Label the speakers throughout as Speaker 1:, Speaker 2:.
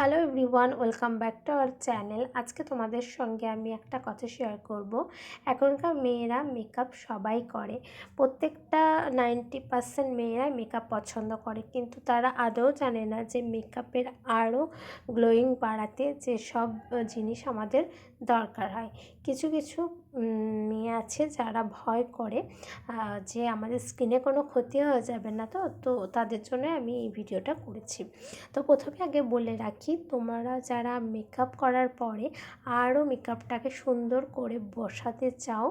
Speaker 1: Hello everyone welcome back to our channel আজকে তোমাদের সঙ্গে আমি একটা কথা শেয়ার করব। এখনকার মেয়েরা মেকআপ সবাই করে। প্রত্যেকটা নাইনটি পার্সেন্ট মেয়েরাই মেকআপ পছন্দ করে। কিন্তু তারা আদৌ জানে না যে মেকআপের আরও গ্লোয়িং বাড়াতে যে সব জিনিস আমাদের দরকার হয়। কিছু কিছু মেয়ে আছে যারা ভয় করে যে আমাদের স্কিনে কোনো ক্ষতি হয়ে যাবে না তো তো তাদের জন্য আমি এই ভিডিওটা করেছি। তো প্রথমে আগে বলে রাখি তোমরা যারা মেকআপ করার পরে আরও মেকআপটাকে সুন্দর করে বসাতে চাও,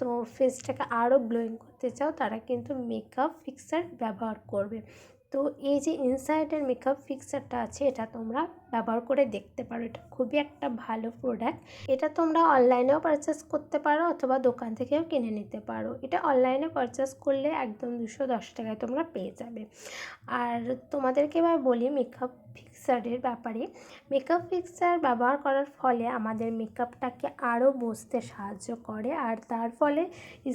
Speaker 1: তো ফেসটাকে আরও গ্লোয়িং করতে চাও, তারা কিন্তু মেকআপ ফিক্সার ব্যবহার করবে। তো এই যে ইনসাইডের মেকআপ ফিক্সারটা আছে, এটা তোমরা ব্যবহার করে দেখতে পারো। এটা খুবই একটা ভালো প্রোডাক্ট এটা তোমরা অনলাইনেও পারচেস করতে পারো অথবা দোকান থেকেও কিনে নিতে পারো। এটা অনলাইনে পারচেস করলে একদম দুশো দশ টাকায় তোমরা পেয়ে যাবে। আর তোমাদেরকে এবার বলি মেকআপ ফিক্সারের ব্যাপারে মেকআপ ফিক্সার ব্যবহার করার ফলে আমাদের মেকআপটাকে আরও বসতে সাহায্য করে আর তার ফলে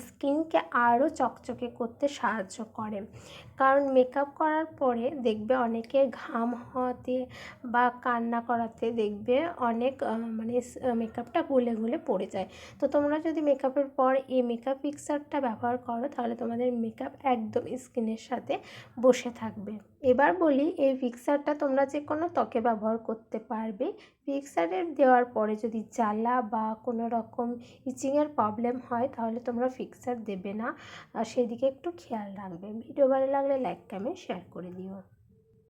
Speaker 1: স্কিনকে আরও চকচকে করতে সাহায্য করে। কারণ মেকআপ করার পরে দেখবে অনেকে ঘাম হওয়াতে বা কান্না করাতে দেখবে অনেক মানে মেকআপটা গুলে গুলে পড়ে যায়। তো তোমরা যদি মেকআপের পর এই মেকআপ ফিক্সারটা ব্যবহার করো তাহলে তোমাদের মেকআপ একদম স্কিনের সাথে বসে থাকবে। এবার বলি, এই ফিক্সারটা তোমরা যে কোনো ত্বকে ব্যবহার করতে পারবে। ফিক্সারের দেওয়ার পরে যদি জ্বালা বা কোনো রকম ইচিংয়ের প্রবলেম হয়, তাহলে তোমরা ফিক্সার দেবে না। সেদিকে একটু খেয়াল রাখবে। ভিডিও ভালো লাগলে লাইক কমেন্ট শেয়ার করে দিও।